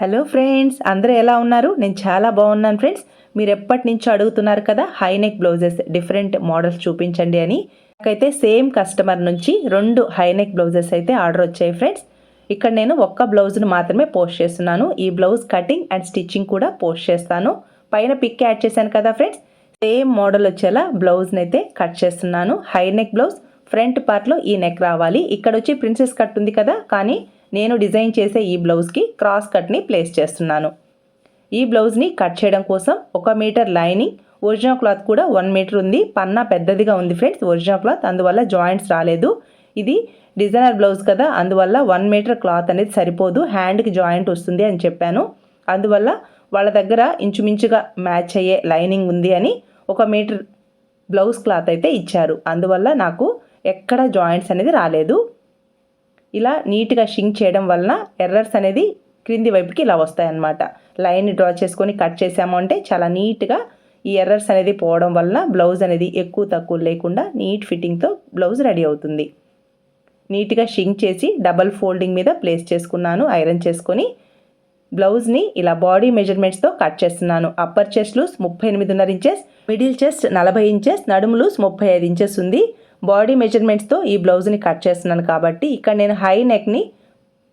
Hello friends అందరూ ఎలా ఉన్నారు? నేను చాలా బాగున్నాను ఫ్రెండ్స్ మీరు ఎప్పటి నుంచో అడుగుతున్నారు కదా high neck blouses different models చూపించండి అని. నాకైతే సేమ్ కస్టమర్ నుంచి రెండు హై నెక్ బ్లౌజెస్ అయితే ఆర్డర్ వచ్చాయి ఫ్రెండ్స్ ఇక్కడ నేను ఒక్క బ్లౌజ్ను మాత్రమే పోస్ట్ చేస్తున్నాను. ఈ బ్లౌజ్ కటింగ్ అండ్ స్టిచ్చింగ్ కూడా పోస్ట్ చేస్తాను. పైన పిక్ యాడ్ చేశాను కదా ఫ్రెండ్స్ సేమ్ మోడల్ వచ్చేలా బ్లౌజ్ని అయితే కట్ చేస్తున్నాను. హై నెక్ బ్లౌజ్ ఫ్రంట్ పార్ట్లో ఈ నెక్ రావాలి. ఇక్కడ వచ్చి ప్రిన్సెస్ కట్ ఉంది కదా కానీ నేను డిజైన్ చేసే ఈ బ్లౌజ్కి క్రాస్ కట్ని ప్లేస్ చేస్తున్నాను. ఈ బ్లౌజ్ని కట్ చేయడం కోసం ఒక మీటర్ లైనింగ్ ఒరిజినల్ క్లాత్ కూడా వన్ మీటర్ ఉంది. పన్నా పెద్దదిగా ఉంది ఫ్రెండ్స్ ఒరిజినల్ క్లాత్. అందువల్ల జాయింట్స్ రాలేదు. ఇది డిజైనర్ బ్లౌజ్ కదా అందువల్ల వన్ మీటర్ క్లాత్ అనేది సరిపోదు. హ్యాండ్కి జాయింట్ వస్తుంది అని చెప్పాను. అందువల్ల వాళ్ళ దగ్గర ఇంచుమించుగా మ్యాచ్ అయ్యే లైనింగ్ ఉంది అని ఒక మీటర్ బ్లౌజ్ క్లాత్ అయితే ఇచ్చారు. అందువల్ల నాకు ఎక్కడ జాయింట్స్ అనేది రాలేదు. ఇలా నీట్గా షింక్ చేయడం వలన ఎర్రర్స్ అనేది క్రింది వైపుకి ఇలా వస్తాయన్నమాట. లైన్ డ్రా చేసుకొని కట్ చేసాము అంటే చాలా నీట్గా ఈ ఎర్రర్స్ అనేది పోవడం వలన బ్లౌజ్ అనేది ఎక్కువ తక్కువ లేకుండా నీట్ ఫిట్టింగ్తో బ్లౌజ్ రెడీ అవుతుంది. నీట్గా షింక్ చేసి డబల్ ఫోల్డింగ్ మీద ప్లేస్ చేసుకున్నాను ఐరన్ చేసుకొని బ్లౌజ్ని ఇలా బాడీ మెజర్మెంట్స్తో కట్ చేస్తున్నాను. అప్పర్ చెస్ట్ లూస్ ముప్పై ఎనిమిదిన్నర ఇంచెస్ మిడిల్ చెస్ట్ నలభై ఇంచెస్ నడుము లూస్ ముప్పై ఐదు ఇంచెస్ ఉంది. బాడీ మెజర్మెంట్స్తో ఈ బ్లౌజ్ని కట్ చేస్తున్నాను కాబట్టి ఇక్కడ నేను హై నెక్ని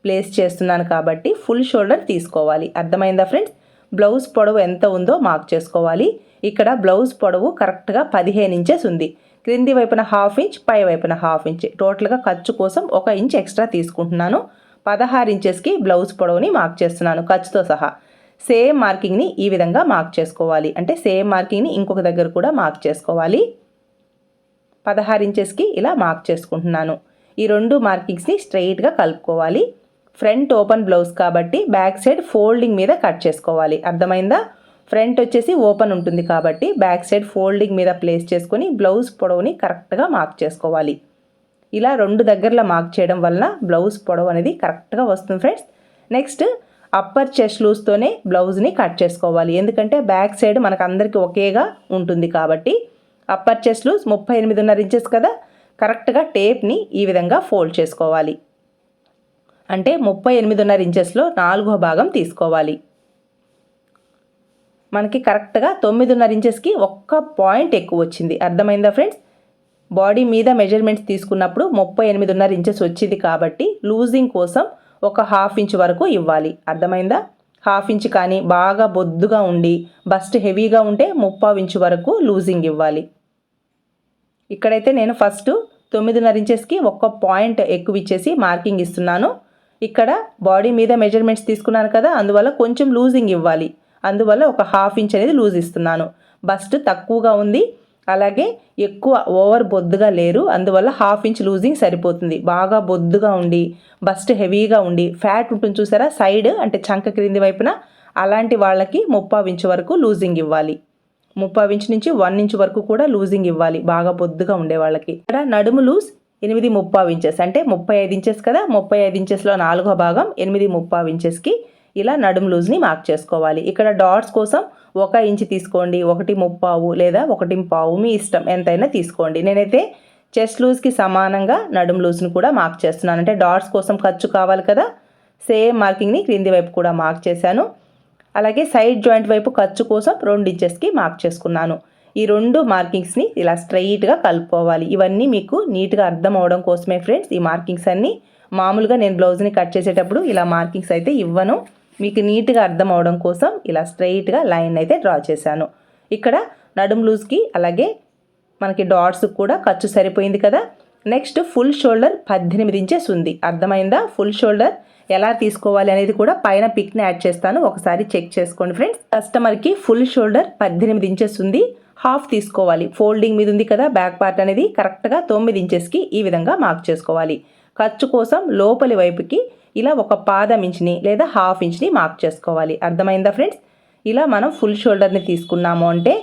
ప్లేస్ చేస్తున్నాను కాబట్టి ఫుల్ షోల్డర్ తీసుకోవాలి. అర్థమైందా ఫ్రెండ్స్? బ్లౌజ్ పొడవు ఎంత ఉందో మార్క్ చేసుకోవాలి. ఇక్కడ బ్లౌజ్ పొడవు కరెక్ట్గా పదిహేను ఇంచెస్ ఉంది. క్రింది వైపున హాఫ్ ఇంచ్ పై వైపున హాఫ్ ఇంచ్. టోటల్గా ఖర్చు కోసం ఒక ఇంచ్ ఎక్స్ట్రా తీసుకుంటున్నాను. పదహారు ఇంచెస్కి బ్లౌజ్ పొడవుని మార్క్ చేస్తున్నాను ఖర్చుతో సహా. సేమ్ మార్కింగ్ని ఈ విధంగా మార్క్ చేసుకోవాలి. అంటే సేమ్ మార్కింగ్ని ఇంకొక దగ్గర కూడా మార్క్ చేసుకోవాలి. పదహారు ఇంచెస్కి ఇలా మార్క్ చేసుకుంటున్నాను. ఈ రెండు మార్కింగ్స్ని స్ట్రైట్గా కలుపుకోవాలి. ఫ్రంట్ ఓపెన్ బ్లౌజ్ కాబట్టి బ్యాక్ సైడ్ ఫోల్డింగ్ మీద కట్ చేసుకోవాలి. అర్థమైందా? ఫ్రంట్ వచ్చేసి ఓపెన్ ఉంటుంది కాబట్టి బ్యాక్ సైడ్ ఫోల్డింగ్ మీద ప్లేస్ చేసుకొని బ్లౌజ్ పొడవుని కరెక్ట్గా మార్క్ చేసుకోవాలి. ఇలా రెండు దగ్గరలో మార్క్ చేయడం వలన బ్లౌజ్ పొడవు అనేది కరెక్ట్గా వస్తుంది ఫ్రెండ్స్. నెక్స్ట్ అప్పర్ చెస్ట్ లూస్తోనే బ్లౌజ్ని కట్ చేసుకోవాలి. ఎందుకంటే బ్యాక్ సైడ్ మనకు అందరికీ ఒకేగా ఉంటుంది కాబట్టి అప్పర్ చెస్ట్లు ముప్పై ఎనిమిదిన్నర ఇంచెస్ కదా కరెక్ట్గా టేప్ని ఈ విధంగా ఫోల్డ్ చేసుకోవాలి. అంటే ముప్పై ఎనిమిదిన్నర ఇంచెస్లో నాలుగో భాగం తీసుకోవాలి. మనకి కరెక్ట్గా తొమ్మిదిన్నర ఇంచెస్కి ఒక్క పాయింట్ ఎక్కువ వచ్చింది. అర్థమైందా ఫ్రెండ్స్ బాడీ మీద మెజర్మెంట్స్ తీసుకున్నప్పుడు ముప్పై ఎనిమిదిన్నర ఇంచెస్ వచ్చింది కాబట్టి లూజింగ్ కోసం ఒక హాఫ్ ఇంచ్ వరకు ఇవ్వాలి. అర్థమైందా? హాఫ్ ఇంచ్ కానీ బాగా బొద్దుగా ఉండి బస్ట్ హెవీగా ఉంటే ముప్పావు ఇంచు వరకు లూజింగ్ ఇవ్వాలి. ఇక్కడైతే నేను ఫస్ట్ తొమ్మిదిన్నర ఇంచెస్కి ఒక్క పాయింట్ ఎక్కువ ఇచ్చేసి మార్కింగ్ ఇస్తున్నాను. ఇక్కడ బాడీ మీద మెజర్మెంట్స్ తీసుకున్నాను కదా అందువల్ల కొంచెం లూజింగ్ ఇవ్వాలి. అందువల్ల ఒక హాఫ్ ఇంచ్ అనేది లూజ్ ఇస్తున్నాను. బస్ట్ తక్కువగా ఉంది. అలాగే ఎక్కువ ఓవర్ బొద్దుగా లేరు. అందువల్ల హాఫ్ ఇంచ్ లూజింగ్ సరిపోతుంది. బాగా బొద్దుగా ఉండి బస్ట్ హెవీగా ఉండి ఫ్యాట్ ఉంటుంది చూసారా? సైడ్ అంటే చంక క్రింది వైపున అలాంటి వాళ్ళకి ముప్పావు ఇంచు వరకు లూజింగ్ ఇవ్వాలి. ముప్పై ఇంచు నుంచి వన్ ఇంచ్ వరకు కూడా లూజింగ్ ఇవ్వాలి. బాగా బొద్దుగా ఉండే వాళ్ళకి ఇక్కడ నడుము లూజ్ ఎనిమిది ముప్పావు ఇంచెస్ అంటే ముప్పై ఐదు ఇంచెస్ కదా? ముప్పై ఐదు ఇంచెస్లో నాలుగో భాగం ఎనిమిది ముప్పావు ఇంచెస్కి ఇలా నడుము లూజ్ని మార్క్ చేసుకోవాలి. ఇక్కడ డాట్స్ కోసం ఒక ఇంచ్ తీసుకోండి. ఒకటి ముప్పావు లేదా ఒకటి పావు మీ ఇష్టం. ఎంతైనా తీసుకోండి. నేనైతే చెస్ట్ లూజ్కి సమానంగా నడుము లూజ్ని కూడా మార్క్ చేస్తున్నాను. అంటే డాట్స్ కోసం ఖర్చు కావాలి కదా? సేమ్ మార్కింగ్ని క్రింది వైపు కూడా మార్క్ చేశాను. అలాగే సైడ్ జాయింట్ వైపు ఖర్చు కోసం రెండు ఇంచెస్కి మార్క్ చేసుకున్నాను. ఈ రెండు మార్కింగ్స్ని ఇలా స్ట్రైట్గా కలుపుకోవాలి. ఇవన్నీ మీకు నీట్గా అర్థం అవడం కోసమే ఫ్రెండ్స్ ఈ మార్కింగ్స్ అన్నీ మామూలుగా నేను బ్లౌజ్ని కట్ చేసేటప్పుడు ఇలా మార్కింగ్స్ అయితే ఇవ్వను. మీకు నీట్గా అర్థం అవడం కోసం ఇలా స్ట్రైట్గా లైన్ అయితే డ్రా చేశాను. ఇక్కడ నడుం లూజ్కి అలాగే మనకి డాట్స్ కూడా ఖర్చు సరిపోయింది కదా. నెక్స్ట్ ఫుల్ షోల్డర్ పద్దెనిమిది ఇంచెస్ ఉంది. అర్థమైందా? ఫుల్ షోల్డర్ ఎలా తీసుకోవాలి అనేది కూడా పైన పిక్ని యాడ్ చేస్తాను. ఒకసారి చెక్ చేసుకోండి ఫ్రెండ్స్. కస్టమర్కి ఫుల్ షోల్డర్ పద్దెనిమిది ఇంచెస్ ఉంది. హాఫ్ తీసుకోవాలి. ఫోల్డింగ్ మీద ఉంది కదా బ్యాక్ పార్ట్ అనేది కరెక్ట్గా తొమ్మిది ఇంచెస్కి ఈ విధంగా మార్క్ చేసుకోవాలి. ఖర్చు కోసం లోపలి వైపుకి ఇలా ఒక పాదం ఇంచ్ని లేదా హాఫ్ ఇంచ్ని మార్క్ చేసుకోవాలి. అర్థమైందా ఫ్రెండ్స్? ఇలా మనం ఫుల్ షోల్డర్ని తీసుకున్నాము అంటే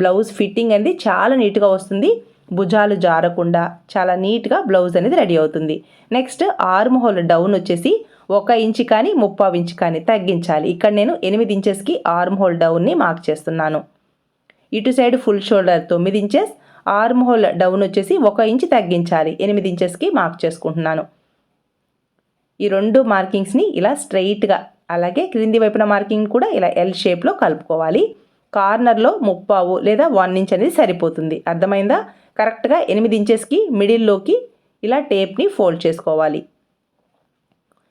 బ్లౌజ్ ఫిట్టింగ్ అనేది చాలా నీట్గా వస్తుంది. భుజాలు జారకుండా చాలా నీట్గా బ్లౌజ్ అనేది రెడీ అవుతుంది. నెక్స్ట్ ఆర్మ్ హోల్ డౌన్ వచ్చేసి ఒక ఇంచ్ కానీ ముప్పావు ఇంచ్ కానీ తగ్గించాలి. ఇక్కడ నేను ఎనిమిది ఇంచెస్కి ఆర్మ్ హోల్ డౌన్ని మార్క్ చేస్తున్నాను. ఇటు సైడ్ ఫుల్ షోల్డర్ తొమ్మిది ఇంచెస్ ఆర్మ్ హోల్ డౌన్ వచ్చేసి ఒక ఇంచ్ తగ్గించాలి. ఎనిమిది ఇంచెస్కి మార్క్ చేసుకుంటున్నాను. ఈ రెండు మార్కింగ్స్ని ఇలా స్ట్రైట్గా అలాగే క్రింది వైపున మార్కింగ్ కూడా ఇలా ఎల్ షేప్లో కలుపుకోవాలి. కార్నర్లో ముప్పావు లేదా వన్ ఇంచ్ అనేది సరిపోతుంది. అర్థమైందా? కరెక్ట్గా ఎనిమిది ఇంచెస్కి మిడిల్లోకి ఇలా టేప్ని ఫోల్డ్ చేసుకోవాలి.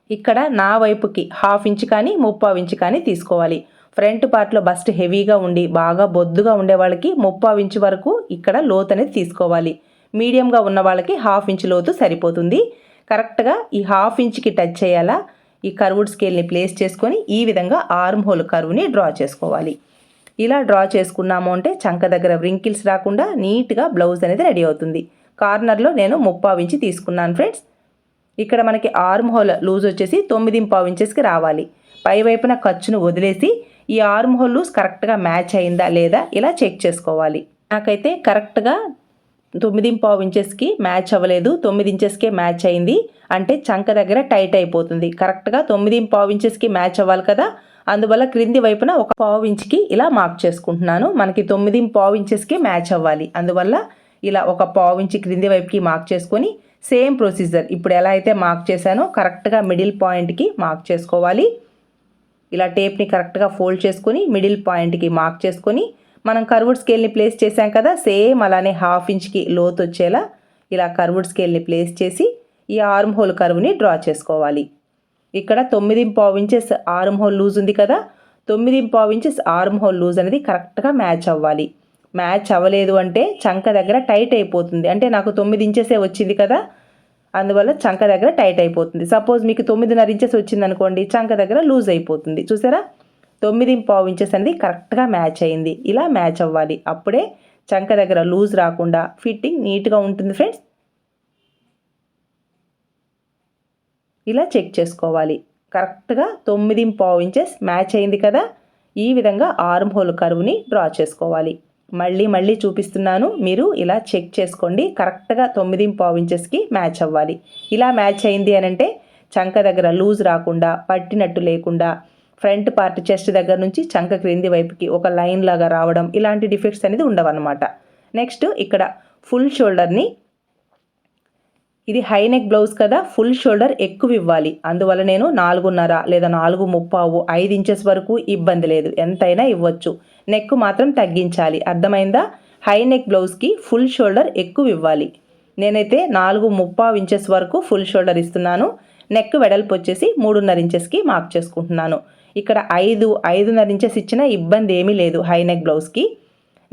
ఇక్కడ నా వైపుకి హాఫ్ ఇంచ్ కానీ ముప్పావు ఇంచ్ కానీ తీసుకోవాలి. ఫ్రంట్ పార్ట్లో బస్ట్ హెవీగా ఉండి బాగా బొద్దుగా ఉండే వాళ్ళకి ముప్పావు ఇంచ్ వరకు ఇక్కడ లోతు అనేది తీసుకోవాలి. మీడియంగా ఉన్న వాళ్ళకి హాఫ్ ఇంచ్ లోతు సరిపోతుంది. కరెక్ట్గా ఈ హాఫ్ ఇంచ్కి టచ్ అయ్యేలా ఈ కర్వుడ్ స్కేల్ని ప్లేస్ చేసుకొని ఈ విధంగా ఆర్మ్ హోల్ కర్వ్ని డ్రా చేసుకోవాలి. ఇలా డ్రా చేసుకున్నాము అంటే చంక దగ్గర వ్రింకిల్స్ రాకుండా నీట్గా బ్లౌజ్ అనేది రెడీ అవుతుంది. కార్నర్లో నేను ముప్పావు ఇంచి తీసుకున్నాను ఫ్రెండ్స్. ఇక్కడ మనకి ఆర్మ్ హోల్ లూజ్ వచ్చేసి తొమ్మిది పావు ఇంచెస్కి రావాలి. పై వైపున ఖర్చును వదిలేసి ఈ ఆర్మ్ హోల్ లూజ్ కరెక్ట్గా మ్యాచ్ అయిందా లేదా ఇలా చెక్ చేసుకోవాలి. నాకైతే కరెక్ట్గా తొమ్మిది పావు ఇంచెస్కి మ్యాచ్ అవ్వలేదు తొమ్మిది ఇంచెస్కే మ్యాచ్ అయింది అంటే చంక దగ్గర టైట్ అయిపోతుంది. కరెక్ట్గా తొమ్మిది పావు ఇంచెస్కి మ్యాచ్ అవ్వాలి కదా అందువల్ల క్రింది వైపున ఒక పావు ఇంచ్కి ఇలా మార్క్ చేసుకుంటున్నాను. మనకి తొమ్మిది పావు ఇంచెస్కి మ్యాచ్ అవ్వాలి. అందువల్ల ఇలా ఒక పావు ఇంచి క్రింది వైపుకి మార్క్ చేసుకొని సేమ్ ప్రొసీజర్ ఇప్పుడు ఎలా అయితే మార్క్ చేశానో కరెక్ట్గా మిడిల్ పాయింట్కి మార్క్ చేసుకోవాలి. ఇలా టేప్ని కరెక్ట్గా ఫోల్డ్ చేసుకొని మిడిల్ పాయింట్కి మార్క్ చేసుకొని మనం కర్వుడ్ స్కేల్ని ప్లేస్ చేసాం కదా సేమ్ అలానే హాఫ్ ఇంచ్కి లోతు వచ్చేలా ఇలా కర్వుడ్ స్కేల్ని ప్లేస్ చేసి ఈ ఆర్మ్ హోల్ కర్వ్ని డ్రా చేసుకోవాలి. ఇక్కడ తొమ్మిది పావు ఇంచెస్ ఆర్మ్ హోల్ లూజ్ ఉంది కదా తొమ్మిది పావు ఇంచెస్ ఆర్మ్ హోల్ లూజ్ అనేది కరెక్ట్గా మ్యాచ్ అవ్వాలి. మ్యాచ్ అవ్వలేదు అంటే చంక దగ్గర టైట్ అయిపోతుంది. అంటే నాకు తొమ్మిది ఇంచెసే వచ్చింది కదా అందువల్ల చంక దగ్గర టైట్ అయిపోతుంది. సపోజ్ మీకు తొమ్మిదిన్నర ఇంచెస్ వచ్చింది అనుకోండి చంక దగ్గర లూజ్ అయిపోతుంది. చూసారా? తొమ్మిది పావు ఇంచెస్ అనేది కరెక్ట్గా మ్యాచ్ అయింది. ఇలా మ్యాచ్ అవ్వాలి. అప్పుడే చంక దగ్గర లూజ్ రాకుండా ఫిట్టింగ్ నీట్గా ఉంటుంది ఫ్రెండ్స్. ఇలా చెక్ చేసుకోవాలి. కరెక్ట్గా తొమ్మిది పావు ఇంచెస్ మ్యాచ్ అయింది కదా ఈ విధంగా ఆర్మ్ హోల్ కరువుని డ్రా చేసుకోవాలి. మళ్ళీ మళ్ళీ చూపిస్తున్నాను. మీరు ఇలా చెక్ చేసుకోండి. కరెక్ట్గా తొమ్మిది పావు ఇంచెస్కి మ్యాచ్ అవ్వాలి. ఇలా మ్యాచ్ అయింది అని అంటే చంక దగ్గర లూజ్ రాకుండా పట్టినట్టు లేకుండా ఫ్రంట్ పార్ట్ చెస్ట్ దగ్గర నుంచి చంక క్రింది వైపుకి ఒక లైన్ లాగా రావడం ఇలాంటి డిఫెక్ట్స్ అనేది ఉండవన్నమాట. నెక్స్ట్ ఇక్కడ ఫుల్ షోల్డర్ని ఇది హై నెక్ బ్లౌజ్ కదా ఫుల్ షోల్డర్ ఎక్కువ ఇవ్వాలి. అందువల్ల నేను నాలుగున్నర లేదా నాలుగు ముప్పావు ఐదు ఇంచెస్ వరకు ఇబ్బంది లేదు. ఎంతైనా ఇవ్వచ్చు. నెక్ మాత్రం తగ్గించాలి. అర్థమైందా? హై నెక్ బ్లౌజ్కి ఫుల్ షోల్డర్ ఎక్కువ ఇవ్వాలి. నేనైతే నాలుగు ముప్పావు ఇంచెస్ వరకు ఫుల్ షోల్డర్ ఇస్తున్నాను. నెక్ వెడల్పు వచ్చేసి మూడున్నర ఇంచెస్కి మార్క్ చేసుకుంటున్నాను. ఇక్కడ ఐదు ఐదున్నర ఇంచెస్ ఇచ్చిన ఇబ్బంది ఏమీ లేదు హై నెక్ బ్లౌజ్కి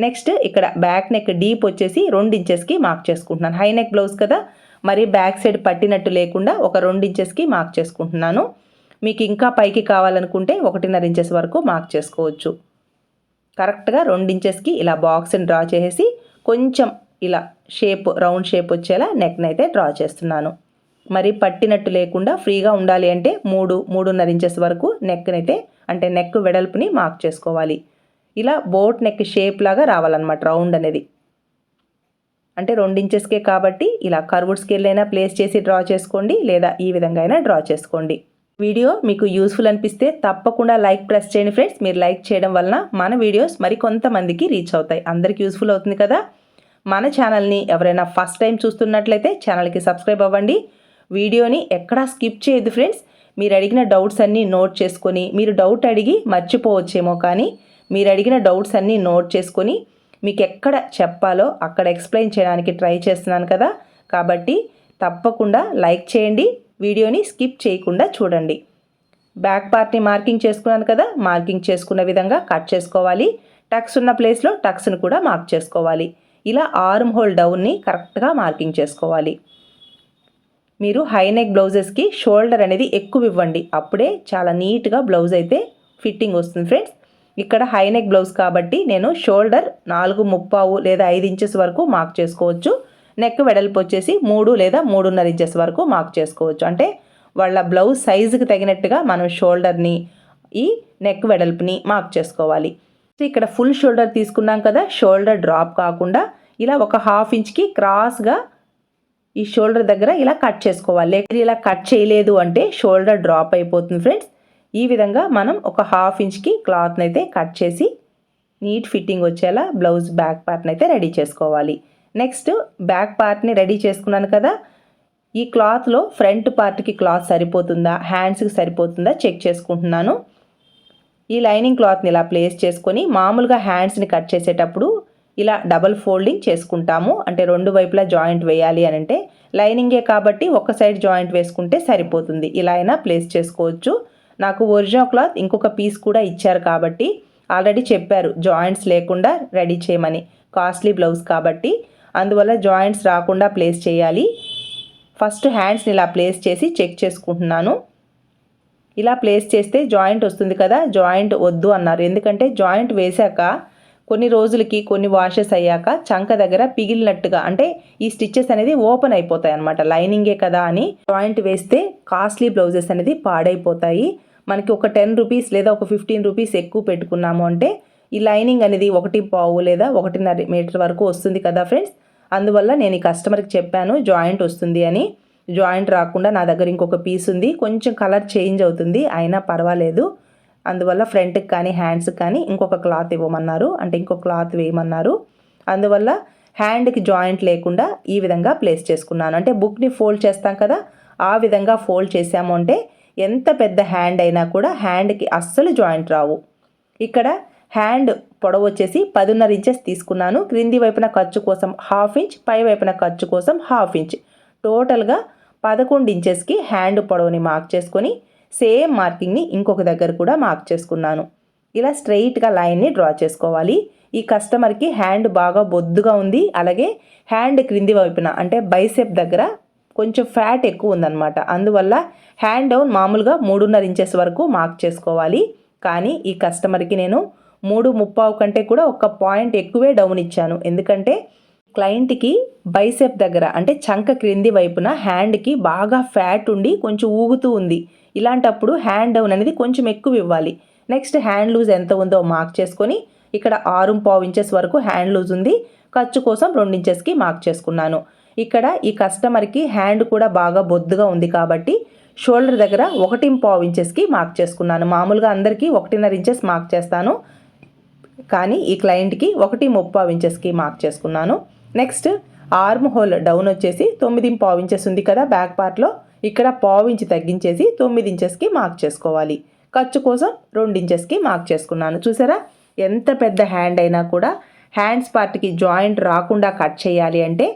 నెక్స్ట్ ఇక్కడ బ్యాక్ నెక్ డీప్ వచ్చేసి రెండు ఇంచెస్కి మార్క్ చేసుకుంటున్నాను. హై నెక్ బ్లౌజ్ కదా? మరి బ్యాక్ సైడ్ పట్టినట్టు లేకుండా ఒక రెండు ఇంచెస్కి మార్క్ చేసుకుంటున్నాను. మీకు ఇంకా పైకి కావాలనుకుంటే ఒకటిన్నర ఇంచెస్ వరకు మార్క్ చేసుకోవచ్చు. కరెక్ట్గా రెండు ఇంచెస్కి ఇలా బాక్స్ని డ్రా చేసేసి కొంచెం ఇలా షేప్ రౌండ్ షేప్ వచ్చేలా నెక్ని అయితే డ్రా చేస్తున్నాను. మరి పట్టినట్టు లేకుండా ఫ్రీగా ఉండాలి అంటే మూడు మూడున్నర ఇంచెస్ వరకు నెక్నైతే అంటే నెక్ వెడల్పుని మార్క్ చేసుకోవాలి. ఇలా బోట్ నెక్ షేప్ లాగా రావాలన్నమాట రౌండ్ అనేది. అంటే రెండు ఇంచెస్కే కాబట్టి ఇలా కర్వుడ్ స్కేల్ అయినా ప్లేస్ చేసి డ్రా చేసుకోండి లేదా ఈ విధంగా అయినా డ్రా చేసుకోండి. వీడియో మీకు యూస్ఫుల్ అనిపిస్తే తప్పకుండా లైక్ ప్రెస్ చేయండి ఫ్రెండ్స్. మీరు లైక్ చేయడం వలన మన వీడియోస్ మరి కొంతమందికి రీచ్ అవుతాయి. అందరికీ యూస్ఫుల్ అవుతుంది కదా? మన ఛానల్ని ఎవరైనా ఫస్ట్ టైం చూస్తున్నట్లయితే ఛానల్కి సబ్స్క్రైబ్ అవ్వండి. వీడియోని ఎక్కడా స్కిప్ చేయొద్దు ఫ్రెండ్స్. మీరు అడిగిన డౌట్స్ అన్నీ నోట్ చేసుకొని మీరు డౌట్ అడిగి మర్చిపోవచ్చేమో కానీ మీరు అడిగిన డౌట్స్ అన్నీ నోట్ చేసుకొని మీకు ఎక్కడ చెప్పాలో అక్కడ ఎక్స్ప్లెయిన్ చేయడానికి ట్రై చేస్తున్నాను కదా? కాబట్టి తప్పకుండా లైక్ చేయండి. వీడియోని స్కిప్ చేయకుండా చూడండి. బ్యాక్ పార్ట్ని మార్కింగ్ చేసుకున్నాను కదా మార్కింగ్ చేసుకున్న విధంగా కట్ చేసుకోవాలి. టక్స్ ఉన్న ప్లేస్లో టక్స్ని కూడా మార్క్ చేసుకోవాలి. ఇలా ఆర్మ్ హోల్ డౌన్ని కరెక్ట్గా మార్కింగ్ చేసుకోవాలి. మీరు హై నెక్ బ్లౌజెస్కి షోల్డర్ అనేది ఎక్కువ ఇవ్వండి. అప్పుడే చాలా నీట్గా బ్లౌజ్ అయితే ఫిట్టింగ్ వస్తుంది ఫ్రెండ్స్. ఇక్కడ హై నెక్ బ్లౌజ్ కాబట్టి నేను షోల్డర్ నాలుగు ముప్పావు లేదా ఐదు ఇంచెస్ వరకు మార్క్ చేసుకోవచ్చు. నెక్ వెడల్పు వచ్చేసి మూడు లేదా మూడున్నర ఇంచెస్ వరకు మార్క్ చేసుకోవచ్చు. అంటే వాళ్ళ బ్లౌజ్ సైజుకి తగినట్టుగా మనం షోల్డర్ని ఈ నెక్ వెడల్పుని మార్క్ చేసుకోవాలి. ఇక్కడ ఫుల్ షోల్డర్ తీసుకున్నాం కదా షోల్డర్ డ్రాప్ కాకుండా ఇలా ఒక హాఫ్ ఇంచ్కి క్రాస్గా ఈ షోల్డర్ దగ్గర ఇలా కట్ చేసుకోవాలి. లేకపోతే ఇలా కట్ చేయలేదు అంటే షోల్డర్ డ్రాప్ అయిపోతుంది ఫ్రెండ్స్ ఈ విధంగా మనం ఒక హాఫ్ ఇంచ్కి క్లాత్ని అయితే కట్ చేసి నీట్ ఫిట్టింగ్ వచ్చేలా బ్లౌజ్ బ్యాక్ పార్ట్ని అయితే రెడీ చేసుకోవాలి. నెక్స్ట్ బ్యాక్ పార్ట్ని రెడీ చేసుకున్నాను కదా. ఈ క్లాత్లో ఫ్రంట్ పార్ట్కి క్లాత్ సరిపోతుందా? హ్యాండ్స్కి సరిపోతుందా? చెక్ చేసుకుంటున్నాను. ఈ లైనింగ్ క్లాత్ని ఇలా ప్లేస్ చేసుకొని మామూలుగా హ్యాండ్స్ని కట్ చేసేటప్పుడు ఇలా డబల్ ఫోల్డింగ్ చేసుకుంటాము. అంటే రెండు వైపులా జాయింట్ వేయాలి అని అంటే లైనింగే కాబట్టి ఒక సైడ్ జాయింట్ వేసుకుంటే సరిపోతుంది. ఇలా అయినా ప్లేస్ చేసుకోవచ్చు. నాకు ఒరిజినల్ క్లాత్ ఇంకొక పీస్ కూడా ఇచ్చారు కాబట్టి ఆల్రెడీ చెప్పారు జాయింట్స్ లేకుండా రెడీ చేయమని. కాస్ట్లీ బ్లౌజ్ కాబట్టి అందువల్ల జాయింట్స్ రాకుండా ప్లేస్ చేయాలి. ఫస్ట్ హ్యాండ్స్ని ఇలా ప్లేస్ చేసి చెక్ చేసుకుంటున్నాను. ఇలా ప్లేస్ చేస్తే జాయింట్ వస్తుంది కదా జాయింట్ వద్దు అన్నారు. ఎందుకంటే జాయింట్ వేశాక కొన్ని రోజులకి కొన్ని వాషెస్ అయ్యాక చంక దగ్గర పిగిలినట్టుగా అంటే ఈ స్టిచ్చెస్ అనేది ఓపెన్ అయిపోతాయి అనమాట లైనింగే కదా అని జాయింట్ వేస్తే కాస్ట్లీ బ్లౌజెస్ అనేది పాడైపోతాయి. మనకి ఒక టెన్ రూపీస్ లేదా ఒక ఫిఫ్టీన్ రూపీస్ ఎక్కువ పెట్టుకున్నాము అంటే ఈ లైనింగ్ అనేది ఒకటి పావు లేదా ఒకటిన్నర మీటర్ వరకు వస్తుంది కదా ఫ్రెండ్స్? అందువల్ల నేను ఈ కస్టమర్కి చెప్పాను జాయింట్ వస్తుంది అని. జాయింట్ రాకుండా నా దగ్గర ఇంకొక పీస్ ఉంది. కొంచెం కలర్ చేంజ్ అవుతుంది అయినా పర్వాలేదు. అందువల్ల ఫ్రంట్కి కానీ హ్యాండ్స్కి కానీ ఇంకొక క్లాత్ ఇవ్వమన్నారు. అంటే ఇంకొక క్లాత్ వేయమన్నారు. అందువల్ల హ్యాండ్కి జాయింట్ లేకుండా ఈ విధంగా ప్లేస్ చేసుకున్నాను. అంటే బుక్ని ఫోల్డ్ చేస్తాం కదా ఆ విధంగా ఫోల్డ్ చేసాము అంటే ఎంత పెద్ద హ్యాండ్ అయినా కూడా హ్యాండ్కి అస్సలు జాయింట్ రావు. ఇక్కడ హ్యాండ్ పొడవు వచ్చేసి పదున్నర ఇంచెస్ తీసుకున్నాను. క్రింది వైపున ఖర్చు కోసం హాఫ్ ఇంచ్ పై వైపున ఖర్చు కోసం హాఫ్ ఇంచ్. టోటల్గా పదకొండు ఇంచెస్కి హ్యాండ్ పొడవుని మార్క్ చేసుకొని సేమ్ మార్కింగ్ని ఇంకొక దగ్గర కూడా మార్క్ చేసుకున్నాను. ఇలా స్ట్రైట్గా లైన్ని డ్రా చేసుకోవాలి. ఈ కస్టమర్కి హ్యాండ్ బాగా బొద్దుగా ఉంది. అలాగే హ్యాండ్ క్రింది వైపున అంటే బైసెప్ దగ్గర కొంచెం ఫ్యాట్ ఎక్కువ ఉందన్నమాట. అందువల్ల హ్యాండ్ డౌన్ మామూలుగా మూడున్నర ఇంచెస్ వరకు మార్క్ చేసుకోవాలి. కానీ ఈ కస్టమర్కి నేను మూడు ముప్పావు కంటే కూడా ఒక పాయింట్ ఎక్కువే డౌన్ ఇచ్చాను. ఎందుకంటే క్లయింట్కి బైసెప్ దగ్గర అంటే చంక క్రింది వైపున హ్యాండ్కి బాగా ఫ్యాట్ ఉండి కొంచెం ఊగుతూ ఉంది. ఇలాంటప్పుడు హ్యాండ్ డౌన్ అనేది కొంచెం ఎక్కువ ఇవ్వాలి. నెక్స్ట్ హ్యాండ్ లూజ్ ఎంత ఉందో మార్క్ చేసుకొని ఇక్కడ ఆరు పావు ఇంచెస్ వరకు హ్యాండ్ లూజ్ ఉంది. ఖర్చు కోసం రెండు ఇంచెస్కి మార్క్ చేసుకున్నాను. ఇక్కడ ఈ కస్టమర్కి హ్యాండ్ కూడా బాగా బొద్దుగా ఉంది కాబట్టి షోల్డర్ దగ్గర ఒకటి పావు ఇంచెస్కి మార్క్ చేసుకున్నాను. మామూలుగా అందరికీ ఒకటిన్నర ఇంచెస్ మార్క్ చేస్తాను. కానీ ఈ క్లయింట్కి ఒకటి ముప్పావు ఇంచెస్కి మార్క్ చేసుకున్నాను. నెక్స్ట్ ఆర్మ్ హోల్ డౌన్ వచ్చేసి తొమ్మిది పావు ఇంచెస్ ఉంది కదా బ్యాక్ పార్ట్లో. ఇక్కడ పావు ఇంచు తగ్గించేసి తొమ్మిది ఇంచెస్కి మార్క్ చేసుకోవాలి. ఖర్చు కోసం రెండు ఇంచెస్కి మార్క్ చేసుకున్నాను. చూసారా? ఎంత పెద్ద హ్యాండ్ అయినా కూడా హ్యాండ్స్ పార్ట్కి జాయింట్ రాకుండా కట్ చేయాలి అంటే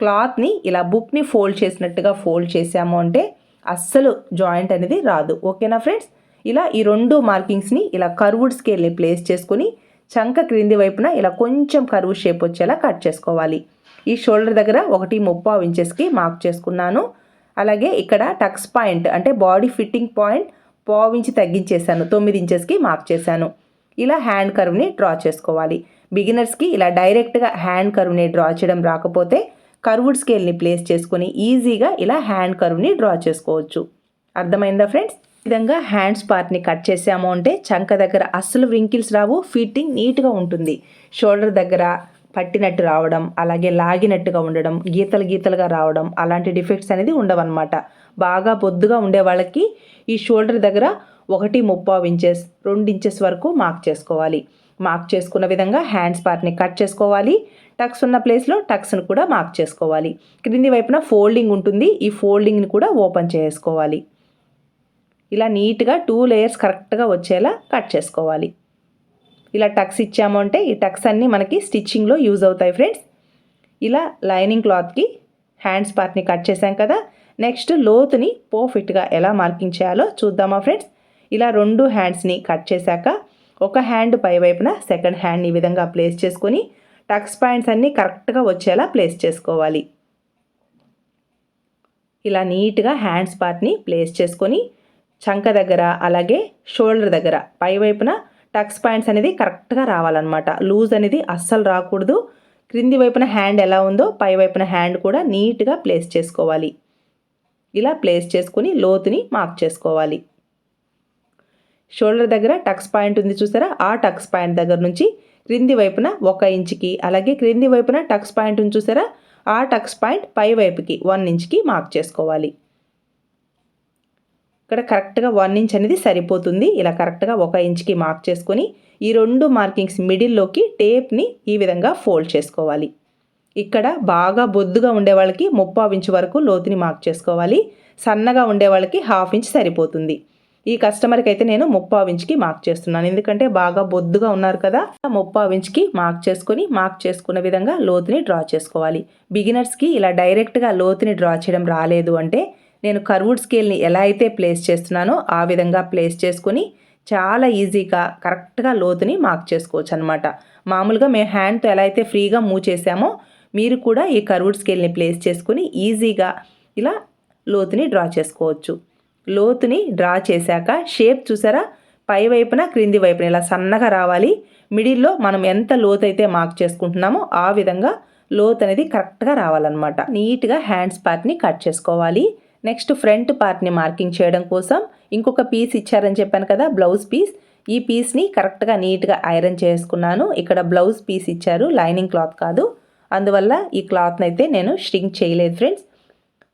క్లాత్ని ఇలా బుక్ని ఫోల్డ్ చేసినట్టుగా ఫోల్డ్ చేసాము అంటే అస్సలు జాయింట్ అనేది రాదు. ఓకేనా ఫ్రెండ్స్? ఇలా ఈ రెండు మార్కింగ్స్ని ఇలా కర్వుడ్ స్కేల్ని ప్లేస్ చేసుకుని చంక క్రింది వైపున ఇలా కొంచెం కరువు షేప్ వచ్చేలా కట్ చేసుకోవాలి. ఈ షోల్డర్ దగ్గర ఒకటి ముప్పావు ఇంచెస్కి మార్క్ చేసుకున్నాను. అలాగే ఇక్కడ టక్స్ పాయింట్ అంటే బాడీ ఫిట్టింగ్ పాయింట్ పావు ఇంచి తగ్గించేశాను. తొమ్మిది ఇంచెస్కి మార్క్ చేశాను. ఇలా హ్యాండ్ కర్వ్ని డ్రా చేసుకోవాలి. బిగినర్స్కి ఇలా డైరెక్ట్గా హ్యాండ్ కర్వ్ని డ్రా చేయడం రాకపోతే కర్వుడ్ స్కేల్ని ప్లేస్ చేసుకొని ఈజీగా ఇలా హ్యాండ్ కర్వ్ని డ్రా చేసుకోవచ్చు. అర్థమైందా ఫ్రెండ్స్ విధంగా హ్యాండ్స్ పార్ట్ని కట్ చేసాము అంటే చంక దగ్గర అస్సలు వ్రింకిల్స్ రావు ఫిట్టింగ్ నీట్గా ఉంటుంది. షోల్డర్ దగ్గర పట్టినట్టు రావడం అలాగే లాగినట్టుగా ఉండడం గీతలు గీతలుగా రావడం అలాంటి డిఫెక్ట్స్ అనేది ఉండవన్నమాట. బాగా బొద్దుగా ఉండే వాళ్ళకి ఈ షోల్డర్ దగ్గర ఒకటి ముప్పావు ఇంచెస్ రెండు ఇంచెస్ వరకు మార్క్ చేసుకోవాలి. మార్క్ చేసుకున్న విధంగా హ్యాండ్స్ పార్ట్ని కట్ చేసుకోవాలి. టక్స్ ఉన్న ప్లేస్లో టక్స్ను కూడా మార్క్ చేసుకోవాలి. క్రింది వైపున ఫోల్డింగ్ ఉంటుంది. ఈ ఫోల్డింగ్ని కూడా ఓపెన్ చేసుకోవాలి. ఇలా నీట్గా టూ లేయర్స్ కరెక్ట్గా వచ్చేలా కట్ చేసుకోవాలి. ఇలా టక్స్ ఇచ్చాము అంటే ఈ టక్స్ అన్నీ మనకి స్టిచ్చింగ్లో యూజ్ అవుతాయి ఫ్రెండ్స్. ఇలా లైనింగ్ క్లాత్కి హ్యాండ్స్ పార్ట్ని కట్ చేసాం కదా నెక్స్ట్ లోతుని పర్ఫెక్ట్గా ఎలా మార్కింగ్ చేయాలో చూద్దామా ఫ్రెండ్స్. ఇలా రెండు హ్యాండ్స్ని కట్ చేశాక ఒక హ్యాండ్ పై వైపున సెకండ్ హ్యాండ్ ఈ విధంగా ప్లేస్ చేసుకొని టక్స్ పాయింట్స్ అన్నీ కరెక్ట్గా వచ్చేలా ప్లేస్ చేసుకోవాలి. ఇలా నీట్గా హ్యాండ్స్ పార్ట్ని ప్లేస్ చేసుకొని చంక దగ్గర అలాగే షోల్డర్ దగ్గర. పై వైపున టక్స్ పాయింట్స్ అనేది కరెక్ట్గా రావాలన్నమాట. లూజ్ అనేది అస్సలు రాకూడదు. క్రింది వైపున హ్యాండ్ ఎలా ఉందో పై వైపున హ్యాండ్ కూడా నీట్గా ప్లేస్ చేసుకోవాలి. ఇలా ప్లేస్ చేసుకుని లోతుని మార్క్ చేసుకోవాలి. షోల్డర్ దగ్గర టక్స్ పాయింట్ ఉంది చూసారా? ఆ టక్స్ పాయింట్ దగ్గర నుంచి క్రింది వైపున ఒక ఇంచుకి అలాగే క్రింది వైపున టక్స్ పాయింట్ ఉంది చూసారా? ఆ టక్స్ పాయింట్ పై వైపుకి వన్ ఇంచ్కి మార్క్ చేసుకోవాలి. ఇక్కడ కరెక్ట్గా వన్ ఇంచ్ అనేది సరిపోతుంది. ఇలా కరెక్ట్గా ఒక ఇంచ్కి మార్క్ చేసుకొని ఈ రెండు మార్కింగ్స్ మిడిల్లోకి టేప్ని ఈ విధంగా ఫోల్డ్ చేసుకోవాలి. ఇక్కడ బాగా బొద్దుగా ఉండే వాళ్ళకి ముప్పావు ఇంచు వరకు లోతుని మార్క్ చేసుకోవాలి. సన్నగా ఉండే వాళ్ళకి హాఫ్ ఇంచ్ సరిపోతుంది. ఈ కస్టమర్కి అయితే నేను ముప్పావు ఇంచ్కి మార్క్ చేస్తున్నాను. ఎందుకంటే బాగా బొద్దుగా ఉన్నారు కదా ముప్పావు ఇంచ్కి మార్క్ చేసుకొని మార్క్ చేసుకున్న విధంగా లోతుని డ్రా చేసుకోవాలి. బిగినర్స్కి ఇలా డైరెక్ట్గా లోతుని డ్రా చేయడం రాలేదు అంటే నేను కర్వుడ్ స్కేల్ని ఎలా అయితే ప్లేస్ చేస్తున్నానో ఆ విధంగా ప్లేస్ చేసుకొని చాలా ఈజీగా కరెక్ట్గా లోతుని మార్క్ చేసుకోవచ్చు అనమాట మామూలుగా మేము హ్యాండ్తో ఎలా అయితే ఫ్రీగా మూవ్ చేసామో మీరు కూడా ఈ కర్వుడ్ స్కేల్ని ప్లేస్ చేసుకుని ఈజీగా ఇలా లోతుని డ్రా చేసుకోవచ్చు. లోతుని డ్రా చేశాక షేప్ చూసారా? పై వైపున క్రింది వైపున ఇలా సన్నగా రావాలి. మిడిల్లో మనం ఎంత లోతు అయితే మార్క్ చేసుకుంటున్నామో ఆ విధంగా లోత్ అనేది కరెక్ట్గా రావాలన్నమాట. నీట్గా హ్యాండ్స్ పార్ట్ని కట్ చేసుకోవాలి. నెక్స్ట్ ఫ్రంట్ పార్ట్ని మార్కింగ్ చేయడం కోసం ఇంకొక పీస్ ఇచ్చారని చెప్పాను కదా బ్లౌజ్ పీస్ ఈ పీస్ని కరెక్ట్గా నీట్గా ఐరన్ చేసుకున్నాను. ఇక్కడ బ్లౌజ్ పీస్ ఇచ్చారు లైనింగ్ క్లాత్ కాదు. అందువల్ల ఈ క్లాత్ని అయితే నేను స్ట్రింగ్ చేయలేదు friends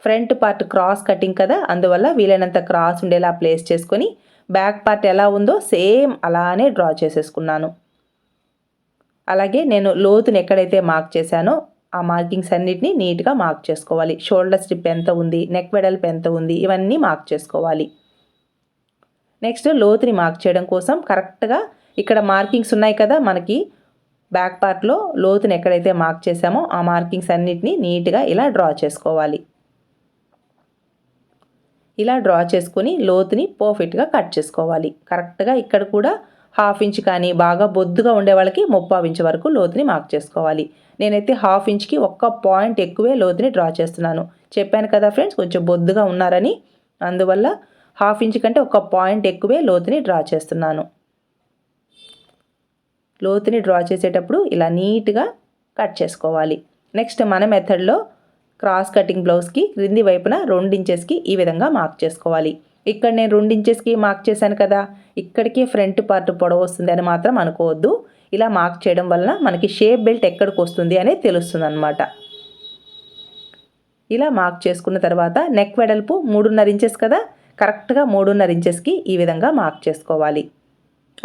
front part cross cutting కదా అందువల్ల వీలైనంత క్రాస్ ఉండేలా ప్లేస్ చేసుకొని బ్యాక్ పార్ట్ ఎలా ఉందో సేమ్ అలానే డ్రా చేసేసుకున్నాను. అలాగే నేను లోతుని ఎక్కడైతే మార్క్ చేశానో ఆ మార్కింగ్స్ అన్నిటిని నీట్గా మార్క్ చేసుకోవాలి. షోల్డర్ స్ట్రిప్ ఎంత ఉంది? నెక్ వెడల్పు ఎంత ఉంది? ఇవన్నీ మార్క్ చేసుకోవాలి. నెక్స్ట్ లోతుని మార్క్ చేయడం కోసం కరెక్ట్గా ఇక్కడ మార్కింగ్స్ ఉన్నాయి కదా మనకి. బ్యాక్ పార్ట్లో లోతుని ఎక్కడైతే మార్క్ చేసామో ఆ మార్కింగ్స్ అన్నిటిని నీట్గా ఇలా డ్రా చేసుకోవాలి. ఇలా డ్రా చేసుకొని లోతుని పర్ఫెక్ట్గా కట్ చేసుకోవాలి. కరెక్ట్గా ఇక్కడ కూడా హాఫ్ ఇంచ్ కానీ బాగా బొద్దుగా ఉండే వాళ్ళకి ముప్పావు ఇంచ్ వరకు లోతుని మార్క్ చేసుకోవాలి. నేనైతే హాఫ్ ఇంచ్కి ఒక్క పాయింట్ ఎక్కువే లోతుని డ్రా చేస్తున్నాను. చెప్పాను కదా ఫ్రెండ్స్ కొంచెం బొద్దుగా ఉన్నారని. అందువల్ల హాఫ్ ఇంచ్ కంటే ఒక పాయింట్ ఎక్కువే లోతుని డ్రా చేస్తున్నాను. లోతుని డ్రా చేసేటప్పుడు ఇలా నీట్గా కట్ చేసుకోవాలి. నెక్స్ట్ మన మెథడ్లో క్రాస్ కటింగ్ బ్లౌజ్కి క్రింది వైపున రెండు ఇంచెస్కి ఈ విధంగా మార్క్ చేసుకోవాలి. ఇక్కడ నేను రెండు ఇంచెస్కి మార్క్ చేశాను కదా ఇక్కడికి ఫ్రంట్ పార్ట్ పొడవు వస్తుంది అని మాత్రం అనుకోవద్దు. ఇలా మార్క్ చేయడం వలన మనకి షేప్ బెల్ట్ ఎక్కడికి వస్తుంది అనేది తెలుస్తుంది అనమాట ఇలా మార్క్ చేసుకున్న తర్వాత నెక్ వెడల్పు మూడున్నర ఇంచెస్ కదా కరెక్ట్గా మూడున్నర ఇంచెస్కి ఈ విధంగా మార్క్ చేసుకోవాలి.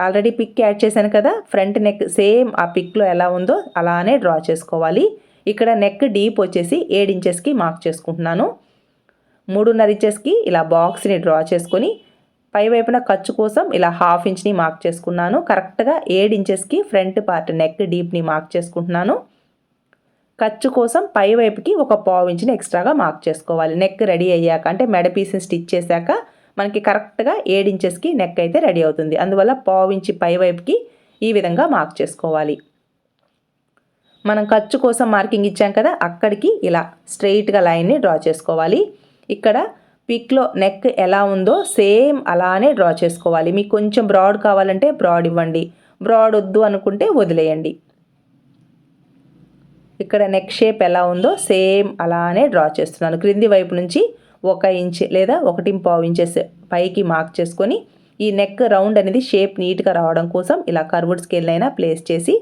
ఆల్రెడీ పిక్ యాడ్ చేశాను కదా ఫ్రంట్ నెక్ సేమ్ ఆ పిక్లో ఎలా ఉందో అలానే డ్రా చేసుకోవాలి. ఇక్కడ నెక్ డీప్ వచ్చేసి ఏడు ఇంచెస్కి మార్క్ చేసుకుంటున్నాను. మూడున్నర ఇంచెస్కి ఇలా బాక్స్ని డ్రా చేసుకొని పై వైపున ఖర్చు కోసం ఇలా హాఫ్ ఇంచ్ని మార్క్ చేసుకున్నాను. కరెక్ట్గా ఏడు ఇంచెస్కి ఫ్రంట్ పార్ట్ నెక్ డీప్ని మార్క్ చేసుకుంటున్నాను. ఖర్చు కోసం పై వైపుకి ఒక పావు ఇంచుని ఎక్స్ట్రాగా మార్క్ చేసుకోవాలి. నెక్ రెడీ అయ్యాక అంటే మెడ పీస్ని స్టిచ్ చేశాక మనకి కరెక్ట్గా ఏడు ఇంచెస్కి నెక్ అయితే రెడీ అవుతుంది. అందువల్ల పావు ఇంచి పై వైపుకి ఈ విధంగా మార్క్ చేసుకోవాలి. మనం ఖర్చు కోసం మార్కింగ్ ఇచ్చాం కదా అక్కడికి ఇలా స్ట్రెయిట్గా లైన్ని డ్రా చేసుకోవాలి. ఇక్కడ పిక్లో నెక్ ఎలా ఉందో సేమ్ అలానే డ్రా చేసుకోవాలి. మీకు కొంచెం బ్రాడ్ కావాలంటే బ్రాడ్ ఇవ్వండి. బ్రాడ్ వద్దు అనుకుంటే వదిలేయండి. ఇక్కడ నెక్ షేప్ ఎలా ఉందో సేమ్ అలానే డ్రా చేస్తున్నాను. క్రింది వైపు నుంచి ఒక ఇంచ్ లేదా ఒకటి పావు ఇంచెస్ పైకి మార్క్ చేసుకొని ఈ నెక్ రౌండ్ అనేది షేప్ నీట్గా రావడం కోసం ఇలా కర్వుడ్ స్కేల్ అయినా ప్లేస్ చేసి